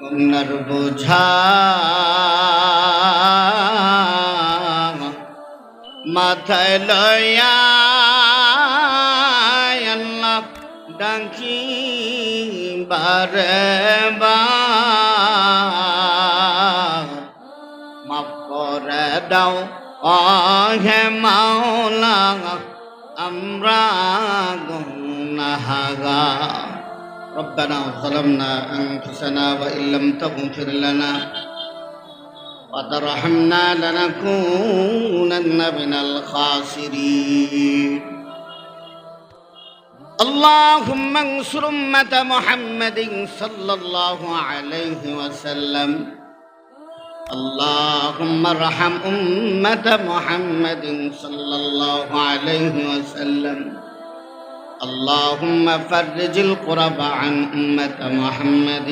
কন্যার বোঝা। মাথায় লয়া আল্লাহ ডাকি বারে মাফ করে দাও হে মাওলা আমরা গুনাহাগা ربنا ظلمنا أنفسنا وإن لم تغفر لنا وترحمنا لنكونن من الخاسرين. اللهم انصر أمة محمد صلى الله عليه وسلم. اللهم ارحم أمة محمد صلى الله عليه وسلم. اللهم فرج القرب عن أمة محمد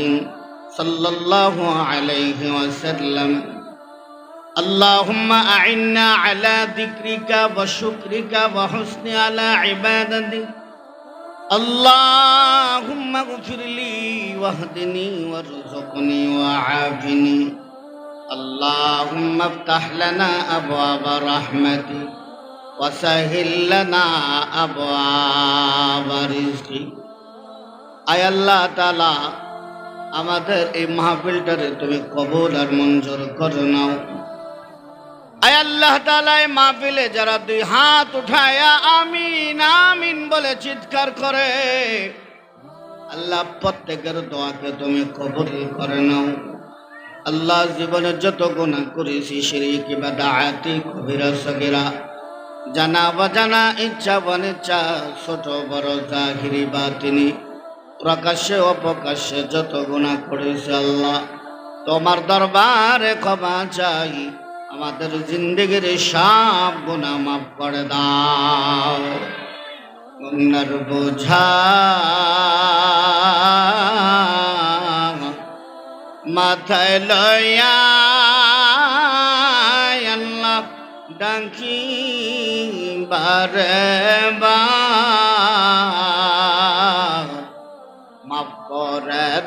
صلى الله عليه وسلم. اللهم أعنا على ذكرك وشكرك وحسن على عبادتك. اللهم اغفر لي واهدني وارزقني وعافني. اللهم افتح لنا أبواب رحمتك. আমাদের এই মাহফিলটারে তুমি কবুল আর মঞ্জুর করে নাও। আয় আল্লাহ তাআলা, এই মাহফিলে যারা দুই হাত উঠায়া আমিন আমিন বলে চিৎকার করে, আল্লাহ প্রত্যেকের দোয়াকে তুমি কবুল করে নাও। আল্লাহ জীবনে যত গুণা করেছি সেই কিবা দায়াতি কবিরা সগিরা জানা বা জানা ইচ্ছা বনিচ্ছা, ছোট বড় জাহিরি বা তিনি প্রকাশ্যে অপ্রকাশ্যে যত গুণা করেছে আল্লাহ, তোমার দরবারে ক্ষমা চাই। আমাদের জিন্দগির সব গুণা মাফ করে দাও। গুনার বোঝা মাথায় লয়া ডাকি বারে মাফ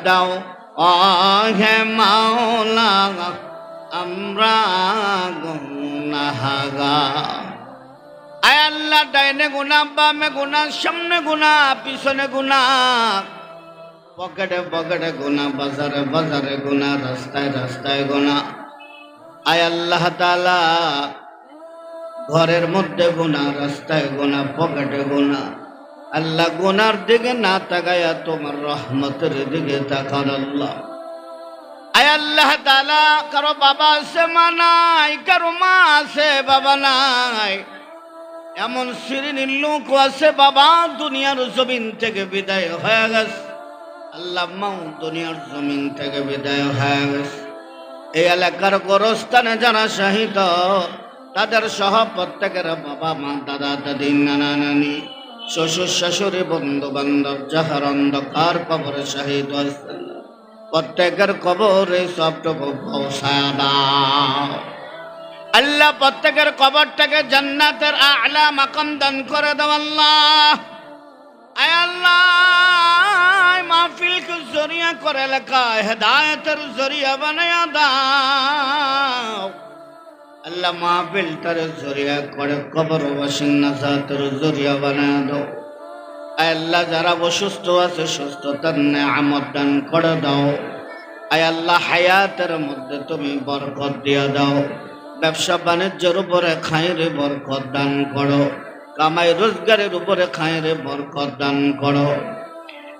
দাও ও হে মাওলা, আমরা গুনাহাগা আয় আল্লাহ, ডাইনে গুনা, বামে গুনা, সামনে গুনা, পিছনে গুনা। পকেটে পকেটে গুনা, বাজারে বাজারে গুনা, রাস্তায় রাস্তায় গুনা। আয় আল্লাহ তালা ঘরের মধ্যে গোনা, রাস্তায় গোনা, পকেটে গোনা। আল্লাহ গোনার দিকে না তাকায়া তোমার রহমতের দিকে তাকার আল্লাহ। আয় আল্লাহ তালা কারও বাবা আছে মা নাই, কারও মা আছে বাবা নাই। এমন শ্রেণির লোক আছে, বাবা, দুনিয়ার জমিন থেকে বিদায় হয়ে গেছে। আল্লাহ মাও দুনিয়ার জমিন থেকে বিদায় হয়ে গেছে। এই এলাকার গোরস্থানে যারা শাহিদ তাদের সহ প্রত্যেকের বাবা, মা, দাদা, দাদি, নানা, নানি, শ্বশুর, শাশুড়ি, বন্ধু বান্ধব, যাহার অন্ধকার কবরে শাহিদ প্রত্যেকের কবরে সবটুকু দাও। আল্লাহ প্রত্যেকের কবরটাকে জান্নাতের আলা মাকাম দান করে দাও আল্লাহ। আয় আল্লাহ মাহফিল জরিয়া করে লেখা, হেদায়তের জরিয়া বানায়া দাও। আল্লাহ মাহফিল তার জরিয়া করে কবর বাসিন্নাতের জরিয়া বানায়া দাও। আয় আল্লাহ, যারা অসুস্থ আছে, সুস্থতার নেয়ামত দান করে দাও। আয় আল্লাহ, হায়াতের মধ্যে তুমি বরকত দিয়া দাও। ব্যবসা বাণিজ্যের উপরে খাইরে বরকত দান করো। কামাই রোজগারের উপরে খাইরে বরকত দান করো।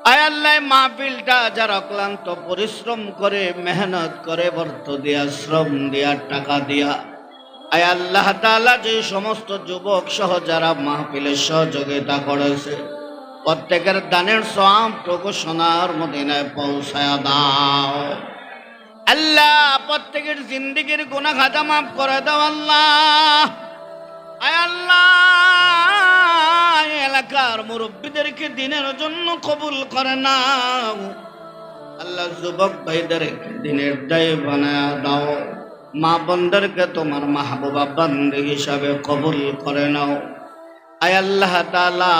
আয় আল্লাহ মাহফিলটা যারা ক্লান্ত, পরিশ্রম করে, মেহনত করে বর্ত দিয়া, শ্রম দিয়া, টাকা দিয়া আয় আল্লাহ তাআলা যে সমস্ত যুবক সহ যারা মাহফিলের সহযোগিতা করেছে, প্রত্যেকের দানের সব টুকু সোনার মদিনায় পৌঁছায় দাও। আল্লাহ, প্রত্যেকের জিন্দিগির গুণা খাতা মাফ করে দাও আল্লাহ। আয় আল্লাহ, এলাকার মুরব্বীদেরকে দিনের জন্য কবুল করে নাও। আল্লাহ, যুবক ভাইদেরকে দিনের দায় বানায় দাও। মা বন্ধেরকে তোমার মাহবুবা বন্ধ হিসাবে কবুল করে নাও। আয় আল্লাহ তালা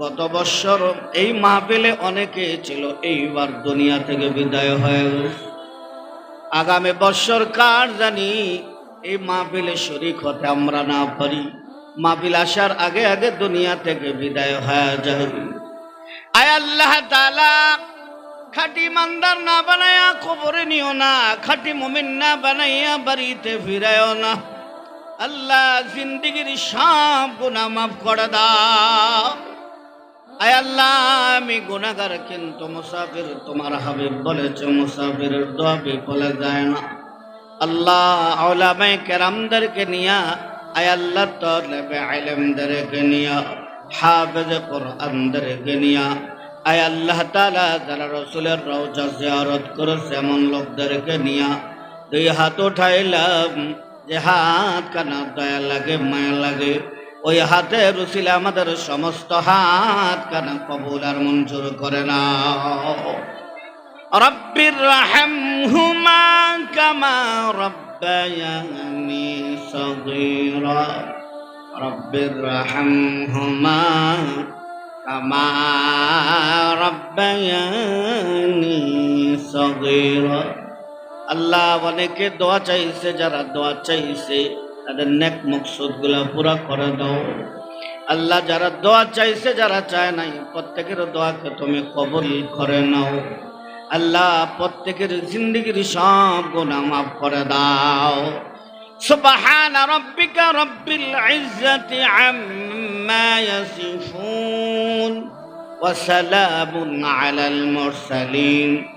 গত বৎসর এই মাহফিলে অনেকে ছিল, এইবার দুনিয়া থেকে বিদায় হয়ে আগামী বৎসর কার জানি এই মাহফিলে শরিক হতে আমরা না পারি। মাহফিল আসার আগে আগে দুনিয়া থেকে বিদায় হয়ে যায় আয় আল্লাহ তালা খাটি মান্দার না বানাইয়া খবরে নিও না, খাটি মমিন না বানাইয়া বাড়িতে ফিরায়ও না। আল্লাহ জিন্দিগির সব গুণা মাফ করে দাও। আয় আল্লাহ, আমি গুণাগার কিন্তু মুসাফির, তোমার হাবিব বলেছে মুসাফিরের দোয়া বিফলে যায় না। আল্লাহ আওলামাই কেরামদেরকে নিয়া, আয় আল্লাহ তলেবে আলেমদেরকে নিয়া, হাফেজ কোরআনদেরকে নিয়া আয় আল্লাহ তালা যারা রসুলের রওজা জিয়ারত করেছে, এমন লোকদেরকে নিয়া দুই হাত উঠাইলাম। যে হাত কানা দয়া লাগে, মায়া লাগে। ওই হাতে রুসিলে আমাদের সমস্ত হাত কানা কবুল আর মঞ্জুর করে না রব্বির রাহমহুমা কামা রব্বায়ানি সগীরা। রব্বির রাহমহুমা কামা রব্বায়ানি সগীরা আল্লাহ অনেকে দোয়া চাইছে যারা দোয়া চাইছে তাদের নেক মকসুদ গুলা পুরা করে দাও আল্লাহ যারা দোয়া চাইছে যারা চায় নাই প্রত্যেকের দোয়াকে তুমি কবুল করে নাও আল্লাহ প্রত্যেকের জিন্দগির সব গুণা মাফ করে দাও سبحان ربك رب العزة عما يصفون وسلام على المرسلين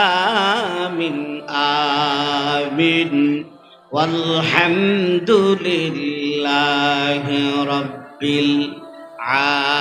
آمين آمين والحمد لله رب العالمين